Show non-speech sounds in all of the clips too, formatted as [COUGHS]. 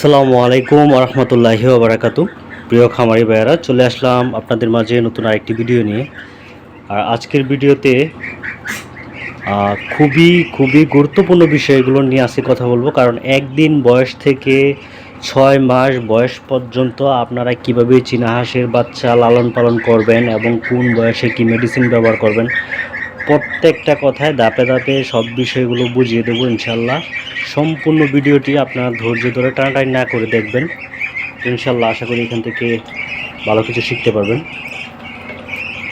আসসালামু আলাইকুম রহমতুল্লাহি বারাকাতু প্রিয় খামারি ভাইয়ারা, চলে আসলাম আপনাদের মাঝে নতুন আরেকটি ভিডিও নিয়ে। আর আজকের ভিডিওতে খুবই খুবই গুরুত্বপূর্ণ বিষয়গুলো নিয়ে আজকে কথা বলব। কারণ একদিন বয়স থেকে ছয় মাস বয়স পর্যন্ত আপনারা কীভাবে চীনা হাঁসের বাচ্চা লালন পালন করবেন এবং কোন বয়সে কি মেডিসিন ব্যবহার করবেন প্রত্যেকটা কথায় দাপে দাপে সব বিষয়গুলো বুঝিয়ে দেবো ইনশাল্লাহ। সম্পূর্ণ ভিডিওটি আপনারা ধৈর্য ধরে টানাটানি না করে দেখবেন। ইনশাল্লাহ আশা করি এখান থেকে ভালো কিছু শিখতে পারবেন।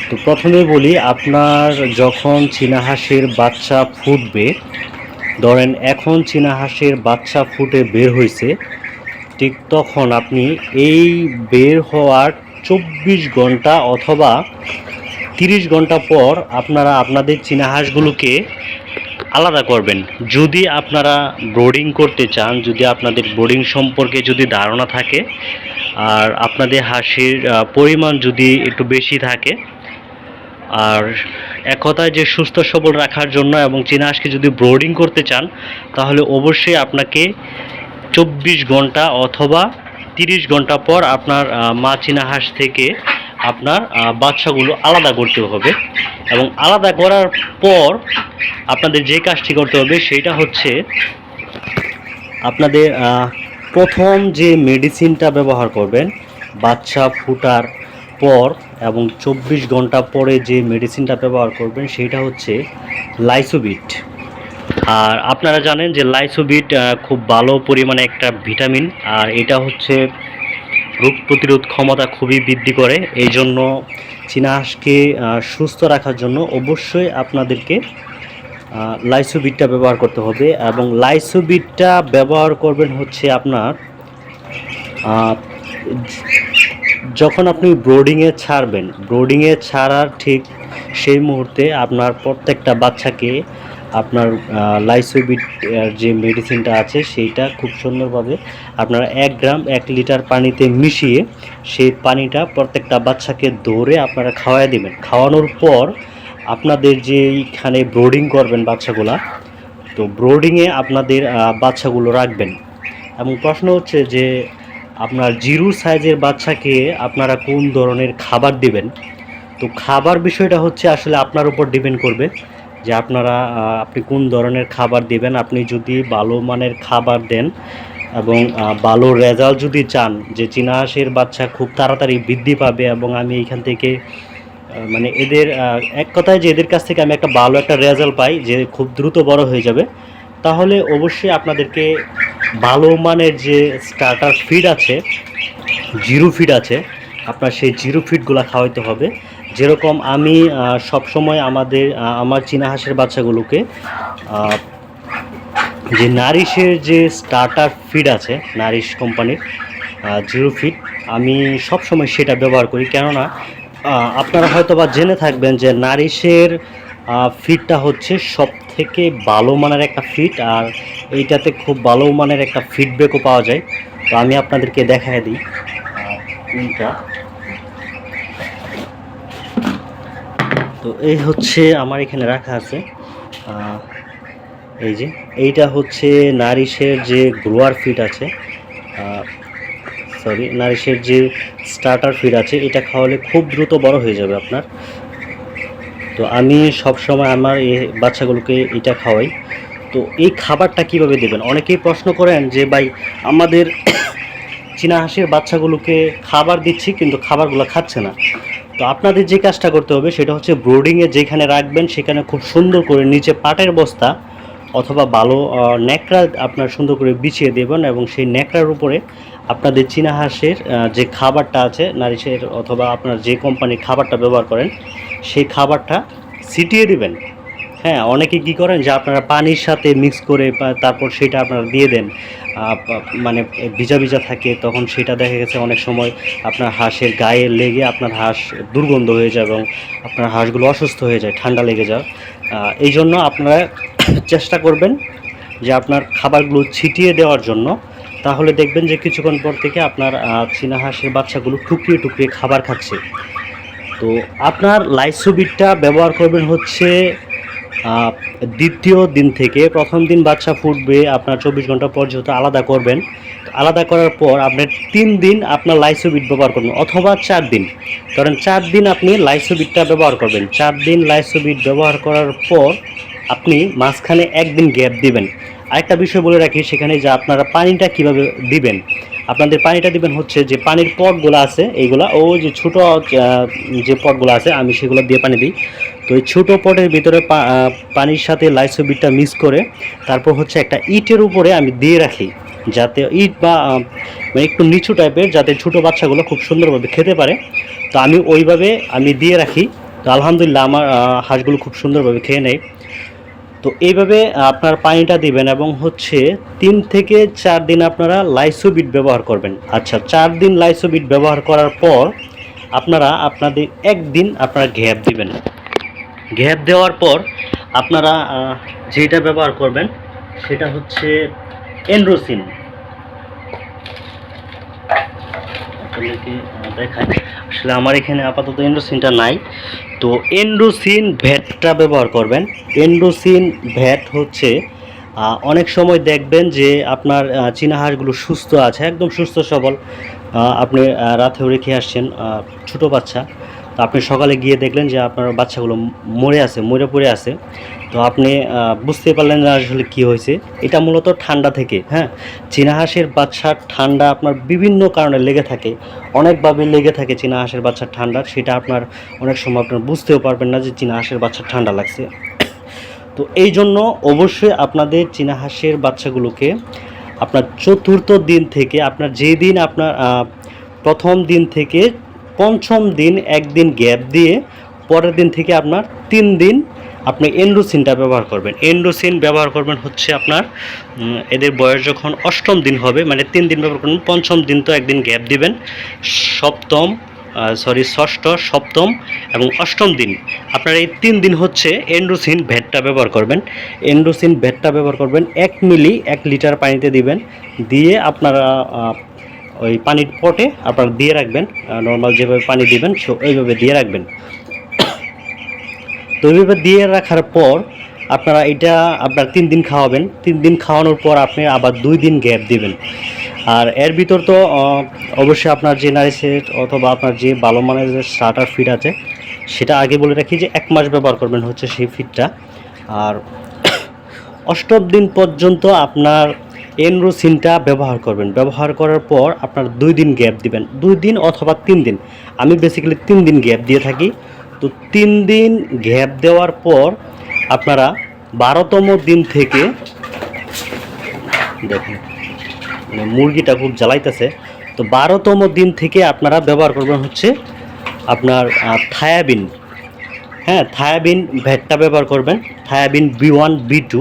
তো প্রথমে বলি, আপনার যখন চীনা হাঁসের বাচ্চা ফুটবে, ধরেন এখন চীনা হাঁসের বাচ্চা ফুটে বের হয়েছে ঠিক তখন আপনি এই বের হওয়ার চব্বিশ ঘণ্টা অথবা তিরিশ ঘণ্টা পর আপনারা আপনাদের চীনা হাঁসগুলোকে আলাদা করবেন। যদি আপনারা ব্রোডিং করতে চান, যদি আপনাদের ব্রোডিং সম্পর্কে যদি ধারণা থাকে, আর আপনাদের হাঁসের পরিমাণ যদি একটু বেশি থাকে, আর এক কথায় যে সুস্থ সবল রাখার জন্য এবং চীনা হাঁসকে যদি ব্রোডিং করতে চান, তাহলে অবশ্যই আপনাকে চব্বিশ ঘণ্টা অথবা তিরিশ ঘণ্টা পর আপনার মা চীনা থেকে আপনার বাচ্চাগুলো আলাদা করতে হবে এবং আলাদা করার পর আপনাদের যে কাজটি করতে হবে সেটা হচ্ছে আপনাদের প্রথম যে মেডিসিনটা ব্যবহার করবেন বাচ্চা ফুটার পর এবং চব্বিশ ঘণ্টা পরে যে মেডিসিনটা ব্যবহার করবেন সেটা হচ্ছে লাইসোবিট আর আপনারা জানেন যে লাইসোবিট খুব ভালো পরিমাণে একটা ভিটামিন আর এটা হচ্ছে রোগ প্রতিরোধ ক্ষমতা খুবই বৃদ্ধি করে, এই জন্য চীনা হাঁসকে সুস্থ রাখার জন্য অবশ্যই আপনাদেরকে লাইসোবিটটা ব্যবহার করতে হবে এবং লাইসোবিটটা ব্যবহার করবেন হচ্ছে আপনার যখন আপনি ব্রোডিংয়ে ছাড়বেন ব্রোডিংয়ে ছাড়ার ঠিক সেই মুহূর্তে আপনার প্রত্যেকটা বাচ্চাকে আপনার লাইসোবিট যে মেডিসিনটা আছে সেইটা খুব সুন্দরভাবে আপনারা এক গ্রাম, এক লিটার পানিতে মিশিয়ে সেই পানিটা প্রত্যেকটা বাচ্চাকে ধরে আপনারা খাওয়াই দেবেন। খাওয়ানোর পর আপনাদের যে এইখানে ব্রোডিং করবেন বাচ্চাগুলা, তো ব্রোডিংয়ে আপনাদের বাচ্চাগুলো রাখবেন। এবং প্রশ্ন হচ্ছে যে আপনার জিরো সাইজের বাচ্চাকে আপনারা কোন ধরনের খাবার দিবেন? তো খাবার বিষয়টা হচ্ছে আসলে আপনার উপর ডিপেন্ড করবে। যে আপনারা আপনি কোন ধরনের খাবার দিবেন, আপনি যদি ভালো মানের খাবার দেন এবং ভালো রেজাল্ট যদি চান যে চীনা হাঁসের বাচ্চা খুব তাড়াতাড়ি বৃদ্ধি পাবে এবং আমি এইখান থেকে মানে এদের এক কথায় যে এদের কাছ থেকে আমি একটা ভালো একটা রেজাল্ট পাই যে খুব দ্রুত বড় হয়ে যাবে, তাহলে অবশ্যই আপনাদেরকে ভালো মানের যে স্টার্টার ফিড আছে, জিরো ফিড আছে, আপনার সেই জিরো ফিডগুলো খাওয়াইতে হবে। যেরকম আমি সব সময় আমাদের আমার চীনা হাঁসের বাচ্চাগুলোকে যে নারিশের যে স্টার্টার ফিড আছে, নারিশ কোম্পানির জিরো ফিড আমি সব সময় সেটা ব্যবহার করি। কেননা আপনারা হয়তো বা জেনে থাকবেন যে নারিশের ফিডটা হচ্ছে সব থেকে ভালো মানের একটা ফিড আর এইটাতে খুব ভালো মানের একটা ফিডব্যাকও পাওয়া যায়। তো আমি আপনাদেরকে দেখায় দিই কোনটা। তো এই হচ্ছে আমার এখানে রাখা আছে। এই যে, এইটা হচ্ছে নারিশের যে গ্রোয়ার ফিড আছে। সরি, নারিশের যে স্টার্টার ফিড আছে, এটা খাওয়ালে খুব দ্রুত বড় হয়ে যাবে আপনার। তো আমি সব সময় আমার এই বাচ্চাগুলোকে এটা খাওয়াই। তো এই খাবারটা কীভাবে দেবেন? অনেকেই প্রশ্ন করেন যে, ভাই, আমাদের [COUGHS] চীনা হাঁসের বাচ্চাগুলোকে খাবার দিচ্ছি, কিন্তু খাবারগুলো খাচ্ছে না। তো আপনাদের যে কাজটা করতে হবে সেটা হচ্ছে ব্রোডিংয়ে যেখানে রাখবেন সেখানে খুব সুন্দর করে নিচে পাটের বস্তা অথবা ভালো ন্যাকড়া আপনার সুন্দর করে বিছিয়ে দেবেন এবং সেই ন্যাকড়ার উপরে আপনাদের চীনা হাঁসের যে খাবারটা আছে, নারিশের অথবা আপনার যে কোম্পানির খাবারটা ব্যবহার করেন, সেই খাবারটা ছিটিয়ে দিবেন। হ্যাঁ অনেকে কি করেন যে আপনারা পানির সাথে মিক্স করে তারপর সেটা আপনারা দিয়ে দেন। মানে ভিজা ভিজা থাকে, তখন সেটা দেখা গেছে অনেক সময় আপনার হাঁসের গায়ে লেগে আপনার হাঁস দুর্গন্ধ হয়ে যায় এবং আপনার হাঁসগুলো অসুস্থ হয়ে যায়, ঠান্ডা লেগে যায়। এই জন্য আপনারা চেষ্টা করবেন যে আপনার খাবারগুলো ছিটিয়ে দেওয়ার জন্য। তাহলে দেখবেন যে কিছুক্ষণ পর থেকে আপনার চীনা হাঁসের বাচ্চাগুলো টুকরিয়ে টুকরিয়ে খাবার খাচ্ছে। তো আপনার লাইসোবিটটা ব্যবহার করবেন হচ্ছে দ্বিতীয় দিন থেকে প্রথম দিন বাচ্চা ফুটবে, আপনার চব্বিশ ঘণ্টা পর যেহেতু আলাদা করবেন আলাদা করার পর আপনি তিন দিন আপনার লাইসোবিট ব্যবহার করবেন অথবা চার দিন। কারণ চার দিন আপনি লাইসোবিটটা ব্যবহার করবেন। চার দিন লাইসোবিট ব্যবহার করার পর আপনি মাঝখানে একদিন গ্যাপ দিবেন। আরেকটা বিষয় বলে রাখি সেখানে যে আপনারা পানিটা কীভাবে দিবেন। আপনাদের পানিটা দিবেন হচ্ছে যে পানির পটগুলো আছে, এইগুলা, ও যে ছোটো যে পটগুলো আছে, আমি সেগুলো দিয়ে পানি দিই। তো এই ছোটো পটের ভিতরে পানির সাথে লাইসোবিটটা মিক্স করে তারপর হচ্ছে একটা ইটের উপরে আমি দিয়ে রাখি, যাতে ইট বা মানে একটু নিচু টাইপের যাতে ছোটো বাচ্চাগুলো খুব সুন্দরভাবে খেতে পারে। তো আমি ওইভাবে আমি দিয়ে রাখি। তো আলহামদুলিল্লাহ আমার হাঁসগুলো খুব সুন্দরভাবে খেয়ে নেয়। তো এইভাবে আপনার পানিটা দিবেন এবং হচ্ছে তিন থেকে চার দিন আপনারা লাইসোবিট ব্যবহার করবেন। আচ্ছা চার দিন লাইসোবিট ব্যবহার করার পর আপনারা আপনাদের একদিন আপনারা গ্যাপ দিবেন। গ্যাপ দেওয়ার পর আপনারা যেটা ব্যবহার করবেন সেটা হচ্ছে এন্ড্রোসিন। আপনাদেরকে আসলে আমার এখানে আপাতত এন্ড্রোসিনটা নাই। তো এন্ডোসিন ভ্যাটটা ব্যবহার করবেন। এন্ডোসিন ভ্যাট হচ্ছে অনেক সময় দেখবেন যে আপনার আহ, চীনা হাঁসগুলো সুস্থ আছে একদম সুস্থ সবল। আপনি রাতেও রেখে আসছেন ছোটো বাচ্চা। তো আপনি সকালে গিয়ে দেখলেন যে আপনার বাচ্চাগুলো মরে আছে, মরে পড়ে আছে। তো আপনি বুঝতে পারলেন যে আসলে কী হয়েছে। এটা মূলত ঠান্ডা থেকে হ্যাঁ? চীনা হাঁসের বাচ্চার ঠান্ডা আপনার বিভিন্ন কারণে লেগে থাকে। অনেকভাবে লেগে থাকে চীনা হাঁসের বাচ্চার ঠান্ডা, সেটা আপনার অনেক সময় আপনার বুঝতেও পারবেন না যে চীনা হাঁসের বাচ্চার ঠান্ডা লাগছে। তো এই জন্য অবশ্যই আপনাদের চীনা হাঁসের বাচ্চাগুলোকে আপনার চতুর্থ দিন থেকে, আপনার যেই দিন আপনার প্রথম দিন থেকে পঞ্চম দিন একদিন গ্যাপ দিয়ে পরের দিন থেকে আপনার তিন দিন আপনি এন্ডোসিনটা ব্যবহার করবেন। এন্ডোসিন ব্যবহার করবেন হচ্ছে আপনার এদের বয়স যখন অষ্টম দিন হবে মানে তিন দিন ব্যবহার করবেন পঞ্চম দিন তো একদিন গ্যাপ দিবেন। সপ্তম সরি ষষ্ঠ, সপ্তম এবং অষ্টম দিন আপনার এই তিন দিন হচ্ছে এন্ডোসিন ভেটটা ব্যবহার করবেন। এন্ডোসিন ভেটটা ব্যবহার করবেন এক মিলি এক লিটার পানিতে দিবেন। দিয়ে আপনারা ওই পানির পটে আপনারা দিয়ে রাখবেন নর্মাল যেভাবে পানি দিবেন, সো ওইভাবে দিয়ে রাখবেন। তো ওইভাবে দিয়ে রাখার পর আপনারা এটা আপনার তিন দিন খাওয়াবেন। তিন দিন খাওয়ানোর পর আপনি আবার দুই দিন গ্যাপ দিবেন। আর এর ভিতর তো অবশ্যই আপনার যে নারী সেট অথবা আপনার যে ভালো মানের যে স্টার্টার ফিড আছে, সেটা আগে বলে রাখি যে এক মাস ব্যবহার করবেন হচ্ছে সেই ফিডটা আর অষ্টম দিন পর্যন্ত আপনার এনরোসিনটা ব্যবহার করবেন। ব্যবহার করার পর আপনার দুই দিন গ্যাপ দিবেন। দুই দিন অথবা তিন দিন। আমি বেসিক্যালি তিন দিন গ্যাপ দিয়ে থাকি। তো তিন দিন গ্যাপ দেওয়ার পর আপনারা বারোতম দিন থেকে দেখুন মানে মুরগিটা খুব জ্বালাইতেছে। তো বারোতম দিন থেকে আপনারা ব্যবহার করবেন হচ্ছে আপনার থায়াবিন। হ্যাঁ থায়াবিন ভ্যাটটা ব্যবহার করবেন। থায়াবিন বি ওয়ান, বি টু।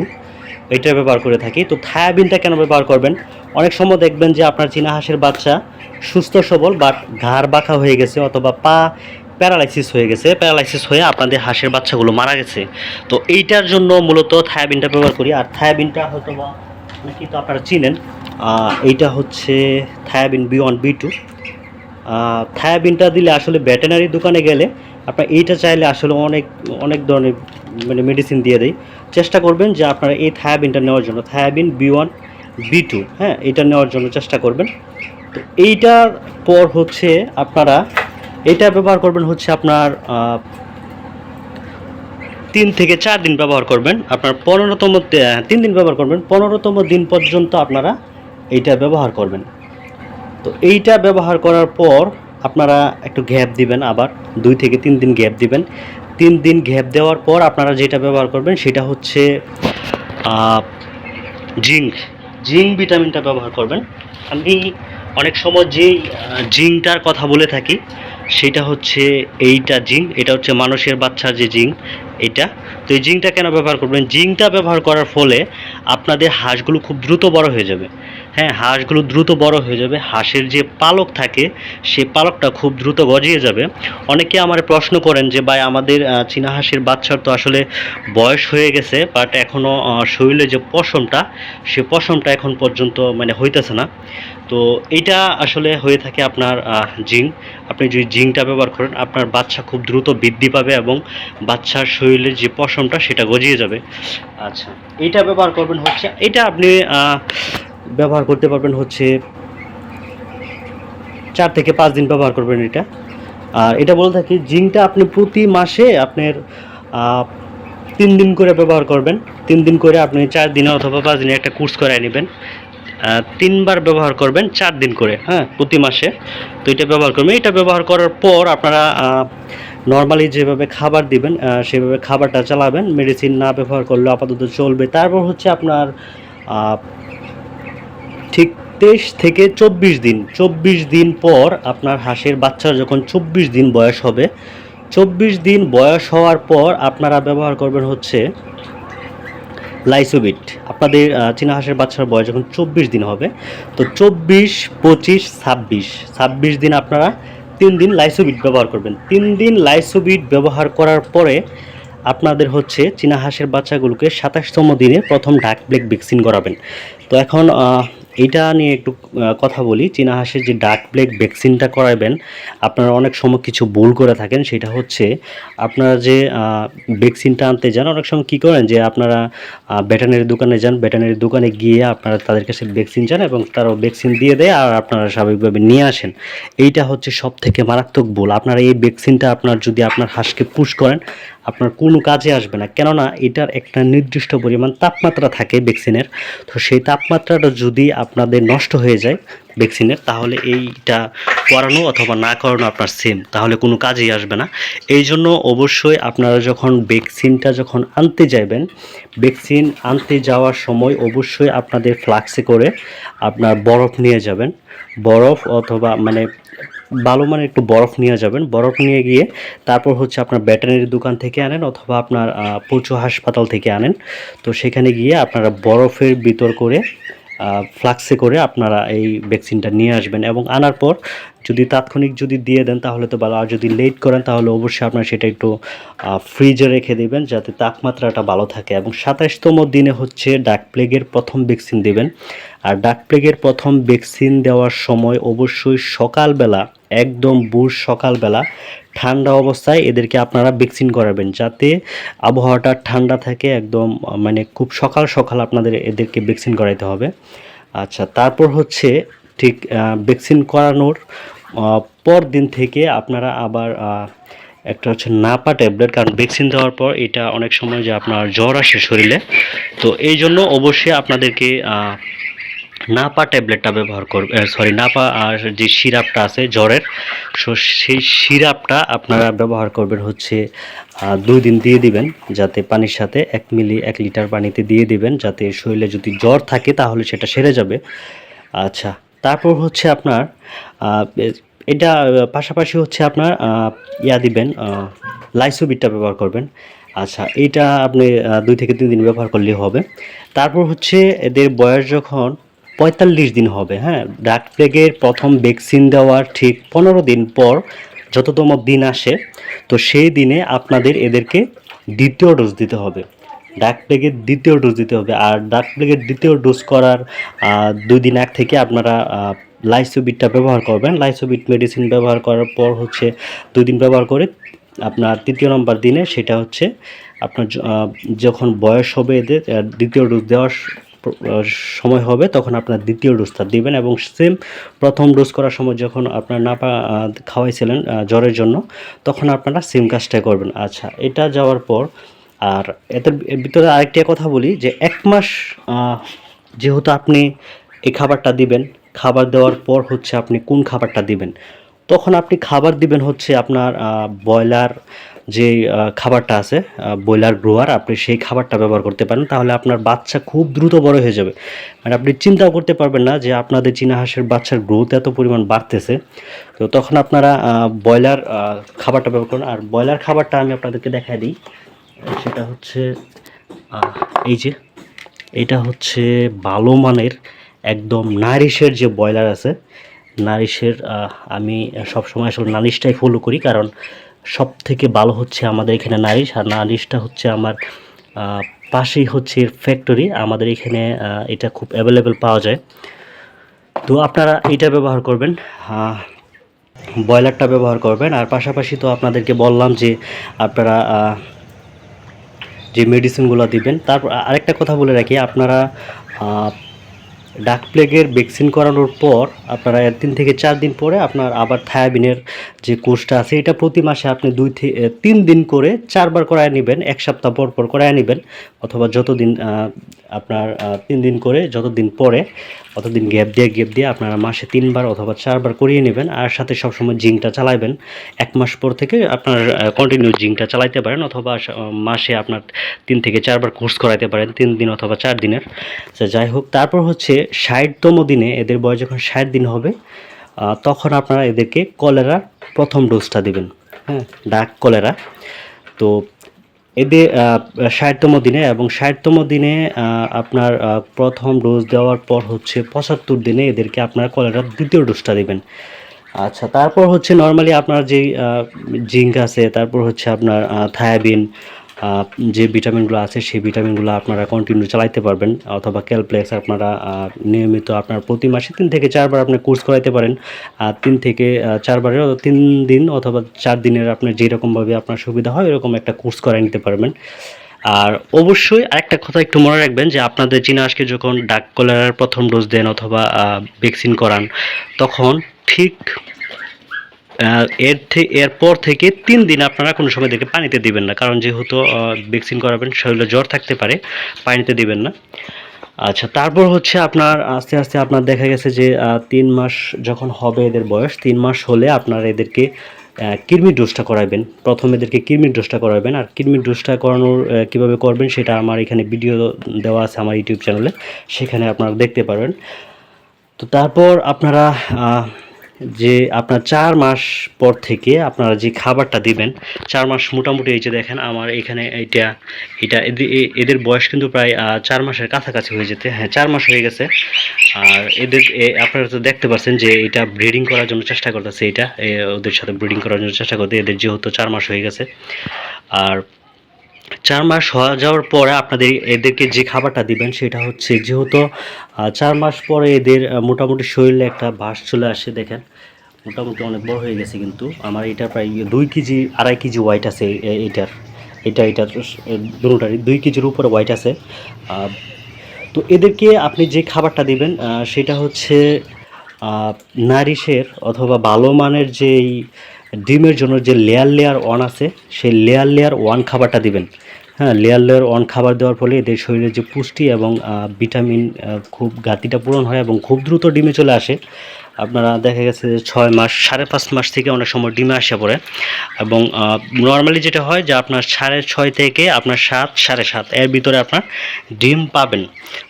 এটা ব্যবহার করে থাকি। তো থায়াবিনটা কেন ব্যবহার করবেন? অনেক সময় দেখবেন যে আপনার চীনা হাঁসের বাচ্চা সুস্থ, সবল বাট ঘাড় বাঁকা হয়ে গেছে অথবা পা প্যারালাইসিস হয়ে গেছে। প্যারালাইসিস হয়ে আপনাদের হাঁসের বাচ্চাগুলো মারা গেছে। তো এইটার জন্য মূলত থায়াবিনটা ব্যবহার করি। আর থায়াবিনটা হয়তো বা নাকি তো আপনারা চিনেন এইটা হচ্ছে থায়াবিন বি ওয়ান বি টু। থায়াবিনটা দিলে আসলে ভেটেনারি দোকানে গেলে আপনার এইটা চাইলে আসলে অনেক অনেক ধরনের মানে মেডিসিন দিয়ে দেয়। চেষ্টা করবেন যে আপনারা এই থায়াবিনটা নেওয়ার জন্য, থায়াবিন বি ওয়ান, বি টু হ্যাঁ এটা নেওয়ার জন্য চেষ্টা করবেন। তো এইটার পর হচ্ছে আপনারা, এটা ব্যবহার করবেন হচ্ছে আপনার তিন থেকে চার দিন ব্যবহার করবেন। আপনার পনেরোতম তিন দিন ব্যবহার করবেন, পনেরোতম দিন পর্যন্ত আপনারা এইটা ব্যবহার করবেন। তো এইটা ব্যবহার করার পর আপনারা একটু গ্যাপ দিবেন আবার, দুই থেকে তিন দিন গ্যাপ দিবেন। তিন দিন গ্যাপ দেওয়ার পর আপনারা যেটা ব্যবহার করবেন সেটা হচ্ছে জিঙ্ক। জিঙ্ক ভিটামিনটা ব্যবহার করবেন। আমি অনেক সময় যেই জিঙ্কটার কথা বলে থাকি, সেটা হচ্ছে এইটা জিঙ্ক, এটা হচ্ছে মানুষের বাচ্চার যে জিঙ্ক, এটা। তো এই জিঙ্কটা কেন ব্যবহার করবেন? জিঙ্কটা ব্যবহার করার ফলে আপনাদের হাঁসগুলো খুব দ্রুত বড় হয়ে যাবে। হ্যাঁ হাঁসগুলো দ্রুত বড় হয়ে যাবে। হাঁসের যে পালক থাকে, সে পালকটা খুব দ্রুত গজিয়ে যাবে। অনেকে আমার প্রশ্ন করেন যে, ভাই, আমাদের চীনা হাঁসের বাচ্চার তো আসলে বয়স হয়ে গেছে বাট এখনও শরীরে যে পশমটা, সে পশমটা এখন পর্যন্ত মানে হইতেছে না। তো এটা আসলে হয়ে থাকে আপনার জিং আপনি যদি জিংটা ব্যবহার করেন, আপনার বাচ্চা খুব দ্রুত বৃদ্ধি পাবে এবং বাচ্চার শরীরের যে পশমটা, সেটা গজিয়ে যাবে। আচ্ছা এটা ব্যবহার করবেন হচ্ছে এটা আপনি ব্যবহার করতে পারবেন হচ্ছে চার থেকে পাঁচ দিন ব্যবহার করবেন এটা। আর এটা বলে থাকি জিঙ্কটা আপনি প্রতি মাসে আপনার তিন দিন করে ব্যবহার করবেন। তিন দিন করে আপনি চার দিনে অথবা পাঁচ দিনে একটা কোর্স করায় নেবেন। তিনবার ব্যবহার করবেন, চার দিন করে হ্যাঁ প্রতি মাসে। তো এটা ব্যবহার করবেন। এটা ব্যবহার করার পর আপনারা নর্মালি যেভাবে খাবার দিবেন সেভাবে খাবারটা চালাবেন। মেডিসিন না ব্যবহার করলে আপাতত চলবে। তারপর হচ্ছে আপনার ঠিক তেইশ থেকে চব্বিশ দিন চব্বিশ দিন পর আপনার হাঁসের বাচ্চার যখন চব্বিশ দিন বয়স হবে, চব্বিশ দিন বয়স হওয়ার পর আপনারা ব্যবহার করবেন হচ্ছে লাইসোবিট। আপনাদের চীনা হাঁসের বাচ্চার বয়স যখন চব্বিশ দিন হবে, তো চব্বিশ, পঁচিশ, ছাব্বিশ ছাব্বিশ দিন আপনারা তিন দিন লাইসোবিট ব্যবহার করবেন। তিন দিন লাইসোবিট ব্যবহার করার পরে আপনাদের হচ্ছে চীনা হাঁসের বাচ্চাগুলোকে সাতাশতম দিনে প্রথম ডাক ব্লেক ভ্যাকসিন করাবেন। তো এখন এইটা নিয়ে একটু কথা বলি। চীনা হাঁসের যে ডাক ব্লেক ভ্যাকসিনটা করাবেন, আপনারা অনেক সময় কিছু ভুল করে থাকেন, সেটা হচ্ছে আপনারা যে ভ্যাকসিনটা আনতে যান, অনেক সময় কী করেন যে, আপনারা ভেটেনারি দোকানে যান, ভেটেনারি দোকানে গিয়ে আপনারা তাদের কাছে ভ্যাকসিন চান এবং তারাও ভ্যাকসিন দিয়ে দেয় আর আপনারা স্বাভাবিকভাবে নিয়ে আসেন। এইটা হচ্ছে সব থেকে মারাত্মক ভুল। আপনারা এই ভ্যাকসিনটা আপনার যদি আপনার হাঁসকে পুশ করেন আপনার কোনো কাজে আসবে না। কেননা এটার একটা নির্দিষ্ট পরিমাণ তাপমাত্রা থাকে ভ্যাকসিনের। তো সেই তাপমাত্রাটা যদি আপনাদের নষ্ট হয়ে যায় ভ্যাকসিনের, তাহলে এইটা করানো অথবা না করানো আপনার সেম তাহলে কোনো কাজেই আসবে না। এই জন্য অবশ্যই আপনারা যখন ভ্যাকসিনটা যখন আনতে যাবেন ভ্যাকসিন আনতে যাওয়ার সময় অবশ্যই আপনাদের ফ্লাক্সে করে আপনার বরফ নিয়ে যাবেন। বরফ অথবা মানে ভালো মানে একটু বরফ নিয়ে যাবেন। বরফ নিয়ে গিয়ে তারপর হচ্ছে আপনার ব্যাটারির দোকান থেকে আনেন অথবা আপনার পশু হাসপাতাল থেকে আনেন। তো সেখানে গিয়ে আপনারা বরফের ভিতর করে ফ্লাক্সে করে আপনারা এই ভ্যাকসিনটা নিয়ে আসবেন এবং আনার পর যদি তাৎক্ষণিক যদি দিয়ে দেন তাহলে তো ভালো। আর যদি লেট করেন তাহলে অবশ্যই আপনারা সেটা একটু ফ্রিজে রেখে দেবেন যাতে তাপমাত্রাটা ভালো থাকে এবং সাতাশতম দিনে হচ্ছে ডাক প্লেগের প্রথম ভ্যাকসিন দেবেন। আর ডাক প্লেগের প্রথম ভ্যাকসিন দেওয়ার সময় অবশ্যই সকালবেলা একদম বুঝ সকালবেলা ঠান্ডা অবস্থায় এদেরকে আপনারা ভ্যাকসিন করাবেন যাতে আবহাওয়াটা ঠান্ডা থাকে, একদম মানে খুব সকাল সকাল আপনাদের এদেরকে ভ্যাকসিন করাইতে হবে। আচ্ছা তারপর হচ্ছে ঠিক ভ্যাকসিন করানোর পর দিন থেকে আপনারা আবার একটা হচ্ছে নাপা ট্যাবলেট, কারণ ভ্যাকসিন দেওয়ার পর এটা অনেক সময় যে আপনার জ্বর আসে শরীরে। তো এই জন্য অবশ্যই আপনাদেরকে নাপা ট্যাবলেটটা ব্যবহার করবে সরি নাপা আর যে সিরাপটা আছে জ্বরের, সো সেই সিরাপটা আপনারা ব্যবহার করবেন হচ্ছে দুই দিন দিয়ে দিবেন, যাতে পানির সাথে এক মিলি, এক লিটার পানিতে দিয়ে দিবেন, যাতে শরীরে যদি জ্বর থাকে তাহলে সেটা সেরে যাবে। আচ্ছা তারপর হচ্ছে আপনার এটা পাশাপাশি হচ্ছে আপনার ইয়া দিবেন লাইসোবিটটা ব্যবহার করবেন। আচ্ছা এইটা আপনি দুই থেকে তিন দিন ব্যবহার করলেই হবে। তারপর হচ্ছে এদের বয়স যখন পঁয়তাল্লিশ দিন হবে হ্যাঁ? ডাক প্লেগের প্রথম ভ্যাকসিন দেওয়ার ঠিক পনেরো দিন পর যততম দিন আসে, তো সেই দিনে আপনাদের এদেরকে দ্বিতীয় ডোজ দিতে হবে। ডাক প্লেগের দ্বিতীয় ডোজ দিতে হবে। আর ডাক প্লেগের দ্বিতীয় ডোজ করার দুই দিন আগ থেকে আপনারা লাইসোবিটটা ব্যবহার করবেন। লাইসোবিট মেডিসিন ব্যবহার করার পর হচ্ছে দুই দিন ব্যবহার করে আপনার তৃতীয় নম্বর দিনে সেটা হচ্ছে আপনার যখন বয়স হবে এদের দ্বিতীয় ডোজ দেওয়ার সময় হবে তখন আপনার দ্বিতীয় ডোজটা দিবেন এবং সেম প্রথম ডোজ করার সময় যখন আপনার আহ, খাওয়াইছিলেন জ্বরের জন্য তখন আপনারা সেম কাজটা করবেন। আচ্ছা এটা যাওয়ার পর আর এদের ভিতরে আরেকটি কথা বলি যে এক মাস যেহেতু আপনি এই খাবারটা দিবেন খাবার দেওয়ার পর হচ্ছে আপনি কোন খাবারটা দিবেন? তখন আপনি খাবার দিবেন হচ্ছে আপনার ব্রয়লার যে খাবারটা আছে ব্রয়লার গ্রোয়ার, আপনি সেই খাবারটা ব্যবহার করতে পারেন, তাহলে আপনার বাচ্চা খুব দ্রুত বড় হয়ে যাবে। মানে আপনি চিন্তাও করতে পারবেন না যে, আপনাদের চীনা হাঁসের বাচ্চার গ্রোথ এত পরিমাণ বাড়তেছে। তো তখন আপনারা ব্রয়লার খাবারটা ব্যবহার করুন। আর ব্রয়লার খাবারটা আমি আপনাদেরকে দেখাই দিই। সেটা হচ্ছে এই যে, এটা হচ্ছে ভালো মানের একদম নারিশের যে ব্রয়লার আছে, নারিশের আমি সবসময় আসলে নারিশটাই ফলো করি। কারণ সব থেকে ভালো হচ্ছে আমাদের এখানে নারিশ আর নারিশটা হচ্ছে আমার পাশেই হচ্ছে ফ্যাক্টরি আমাদের এখানে এটা খুব অ্যাভেলেবেল পাওয়া যায়। তো আপনারা এটা ব্যবহার করবেন ব্রয়লারটা ব্যবহার করবেন, আর পাশাপাশি তো আপনাদেরকে বললাম যে আপনারা যে মেডিসিনগুলো দিবেন, তারপর আরেকটা কথা বলে রাখি, আপনারা ডাক প্লেগের ভ্যাকসিন করানোর পর আপনারা দিন থেকে চার দিন পরে আপনার আবার থায়াবিনের যে কোর্সটা আছে, এটা প্রতি মাসে আপনি দুই থেকে তিন দিন করে চারবার করায় নেবেন, এক সপ্তাহ পর পর করায় নেবেন, অথবা যতদিন আপনার তিন দিন করে যতদিন পরে, অতদিন গ্যাপ দিয়ে গ্যাপ দিয়ে আপনারা মাসে তিনবার অথবা চারবার করিয়ে নেবেন আর সাথে সবসময় জিঙ্কটা চালাবেন এক মাস পর থেকে আপনার কন্টিনিউ জিঙ্কটা চালাইতে পারেন অথবা মাসে আপনার তিন থেকে চারবার কোর্স করাইতে পারেন, তিন দিন অথবা চার দিনের। তো যাই হোক, তারপর হচ্ছে ষাটতম দিনে এদের বয়স যখন ষাট দিন হবে তখন আপনারা এদেরকে কলেরার প্রথম ডোজটা দিবেন। হ্যাঁ ডাক কলেরা। তো এদের ষাটতম দিনে এবং ষাটতম দিনে আপনার প্রথম ডোজ দেওয়ার পর হচ্ছে পঁচাত্তর দিনে এদেরকে আপনার কলেরার দ্বিতীয় ডোজটা দেবেন। আচ্ছা তারপর হচ্ছে নর্মালি আপনার যে জিঙ্ক আছে, তারপর হচ্ছে আপনার থায়াবিন যে ভিটামিনগুলো আছে, সেই ভিটামিনগুলো আপনারা কন্টিনিউ চালাইতে পারবেন। অথবা ক্যালপ্লেক্স আপনারা নিয়মিত আপনার প্রতি মাসে তিন থেকে চারবার আপনি কোর্স করাইতে পারেন। আর তিন থেকে চারবারের তিন দিন অথবা চার দিনের আপনার যেরকমভাবে আপনার সুবিধা হয় এরকম একটা কোর্স করাই নিতে পারবেন। আর অবশ্যই আরেকটা কথা একটু মনে রাখবেন যে, আপনাদের চীনা আজকে যখন ডাক কলেরার প্রথম ডোজ দেন অথবা ভ্যাকসিন করান, তখন ঠিক এর এরপর থেকে তিন দিন আপনারা কোনো সময় দেখে পানিতে দিবেন না। কারণ যেহেতু ভ্যাকসিন করাবেন, শরীরে জ্বর থাকতে পারে, পানিতে দিবেন না। আচ্ছা তারপর হচ্ছে আপনার, আস্তে আস্তে আপনার দেখা গেছে যে তিন মাস যখন হবে এদের বয়স, তিন মাস হলে আপনার এদেরকে কৃমির ডোজটা করাবেন। প্রথম এদেরকে কৃমির ডোজটা করাবেন। আর কৃমির ডোজটা করানোর কীভাবে করবেন সেটা আমার এখানে ভিডিও দেওয়া আছে আমার ইউটিউব চ্যানেলে। সেখানে আপনারা দেখতে পারবেন। তো তারপর আপনারা যে আপনার চার মাস পর থেকে আপনারা যে খাবারটা দিবেন, চার মাস মোটামুটি এই যে দেখেন আমার এখানে এইটা, এটা এদের বয়স কিন্তু প্রায় চার মাসের কাছাকাছি হয়ে যেতে হ্যাঁ চার মাস হয়ে গেছে। আর এদের আপনারা তো দেখতে পাচ্ছেন যে এটা ব্রিডিং করার জন্য চেষ্টা করতেছে এটা ওদের সাথে ব্রিডিং করার জন্য চেষ্টা করতে এদের যেহেতু চার মাস হয়ে গেছে। আর চার মাস হওয়া যাওয়ার পরে আপনাদের এদেরকে যে খাবারটা দিবেন সেটা হচ্ছে যেহেতু চার মাস পরে এদের মোটামুটি শরীরে একটা ভাস চলে আসে দেখেন। মোটামুটি অনেক বড় হয়ে গেছে কিন্তু। আমার এটা প্রায় দুই কেজি, আড়াই কেজি ওয়াইট আছে এটার। এটা এটার দুটারই দুই কেজির উপরে ওয়াইট আছে। তো এদেরকে আপনি যে খাবারটা দিবেন সেটা হচ্ছে নারিশের অথবা ভালো মানের যেই ডিমের জন্য যে লেয়ার লেয়ার ওয়ান আছে, সেই লেয়ার লেয়ার ওয়ান খাবারটা দিবেন। হ্যাঁ লেয়ার লেয়ার ওয়ান খাবার দেওয়ার ফলে এদের শরীরে যে পুষ্টি এবং ভিটামিন খুব ঘাতিটা পূরণ হয় এবং খুব দ্রুত ডিমে চলে আসে। আপনারা দেখা গেছে যে ছয় মাস, সাড়ে পাঁচ মাস থেকে অনেক সময় ডিমে আসে পড়ে। এবং নর্মালি যেটা হয় যে আপনার সাড়ে ছয় থেকে আপনার সাত, সাড়ে সাত, এর ভিতরে আপনার ডিম পাবেন।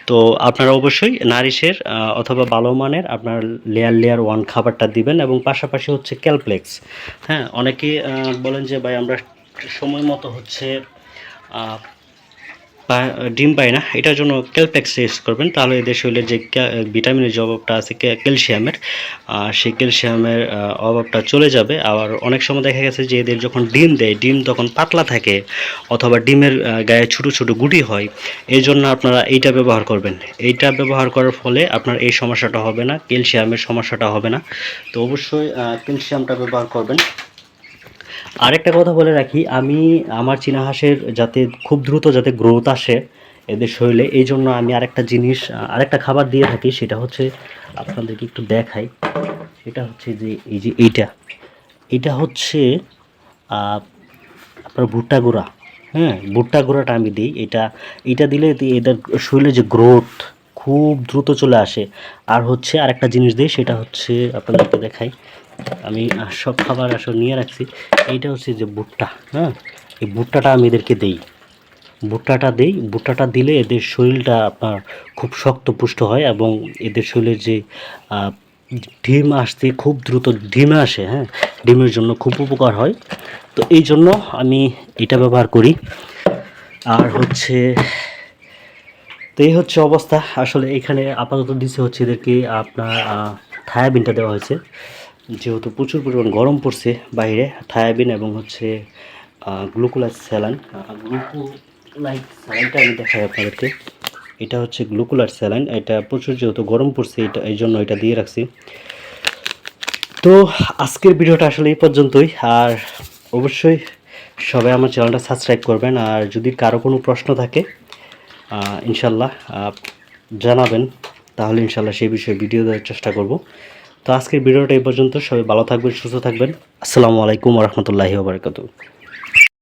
তো আপনারা অবশ্যই নারিশের অথবা ভালো মানের আপনার লেয়ার লেয়ার ওয়ান খাবারটা দিবেন এবং পাশাপাশি হচ্ছে ক্যালপ্লেক্স হ্যাঁ অনেকে বলেন যে, ভাই, আমরা সময় মতো হচ্ছে ডিম পায় না। এটার জন্য ক্যালপ্লেক্স ইউজ করবেন। তাহলে এদের শরীরে যে ভিটামিনের যে অভাবটা আছে ক্যালসিয়ামের সেই ক্যালসিয়ামের অভাবটা চলে যাবে। আবার অনেক সময় দেখা গেছে যে এদের যখন ডিম দেয়, ডিম তখন পাতলা থাকে অথবা ডিমের গায়ে ছোটো ছোটো গুটি হয় এই জন্য আপনারা এইটা ব্যবহার করবেন। এইটা ব্যবহার করার ফলে আপনার এই সমস্যাটা হবে না, ক্যালসিয়ামের সমস্যাটা হবে না। তো অবশ্যই ক্যালসিয়ামটা ব্যবহার করবেন। আরেকটা কথা বলে রাখি, আমি আমার চীনা হাঁসের যাতে খুব দ্রুত যাতে গ্রোথ আসে এদের শরীরে, এই জন্য আমি আরেকটা জিনিস, আরেকটা খাবার দিয়ে থাকি, সেটা হচ্ছে আপনাদেরকে একটু দেখাই। সেটা হচ্ছে যে এই যে এইটা এটা হচ্ছে আপনার ভুট্টা গুঁড়া। হ্যাঁ ভুট্টা গুঁড়াটা আমি দিই। এটা এটা দিলে এদের শরীরে যে গ্রোথ খুব দ্রুত চলে আসে। আর হচ্ছে আরেকটা জিনিস দিই, সেটা হচ্ছে আপনাদেরকে দেখাই। আমি সব খাবার আসলে নিয়ে রাখছি। এইটা হচ্ছে যে ভুট্টা হ্যাঁ? এই ভুট্টাটা আমি এদেরকে দেই। ভুট্টাটা দেই। ভুট্টাটা দিলে এদের শরীরটা আপনার খুব শক্ত পুষ্ট হয় এবং এদের শরীরের যে ডিম আসতে খুব দ্রুত ডিমে আসে হ্যাঁ? ডিমের জন্য খুব উপকার হয়। তো এই জন্য আমি এটা ব্যবহার করি। আর হচ্ছে, তো এই হচ্ছে অবস্থা। আসলে এখানে আপাতত দিছে হচ্ছে এদেরকে আপনার থায়াবিনটা দেওয়া হয়েছে। যেহেতু প্রচুর পরিমাণ গরম পড়ছে বাইরে, থায়াবিন এবং হচ্ছে গ্লুকোলাইজ স্যালাইন। গ্লুকোলাইজ স্যালাইনটা আমি দেখাই আপনাদেরকে। এটা হচ্ছে গ্লুকোলার স্যালাইন। এটা প্রচুর যেহেতু গরম পড়ছে, এটা, এই জন্য এটা দিয়ে রাখছি। তো আজকের ভিডিওটা আসলে এই পর্যন্তই। আর অবশ্যই সবাই আমার চ্যানেলটা সাবস্ক্রাইব করবেন। আর যদি কারও কোনো প্রশ্ন থাকে ইনশাল্লাহ জানাবেন। তাহলে ইনশাল্লাহ সেই বিষয়ে ভিডিও দেওয়ার চেষ্টা করব। তো আজকের ভিডিওটা এই পর্যন্ত। সবাই ভালো থাকবেন সুস্থ থাকবেন। আসসালামু আলাইকুম রহমতুল্লাহি ওবরাকাতু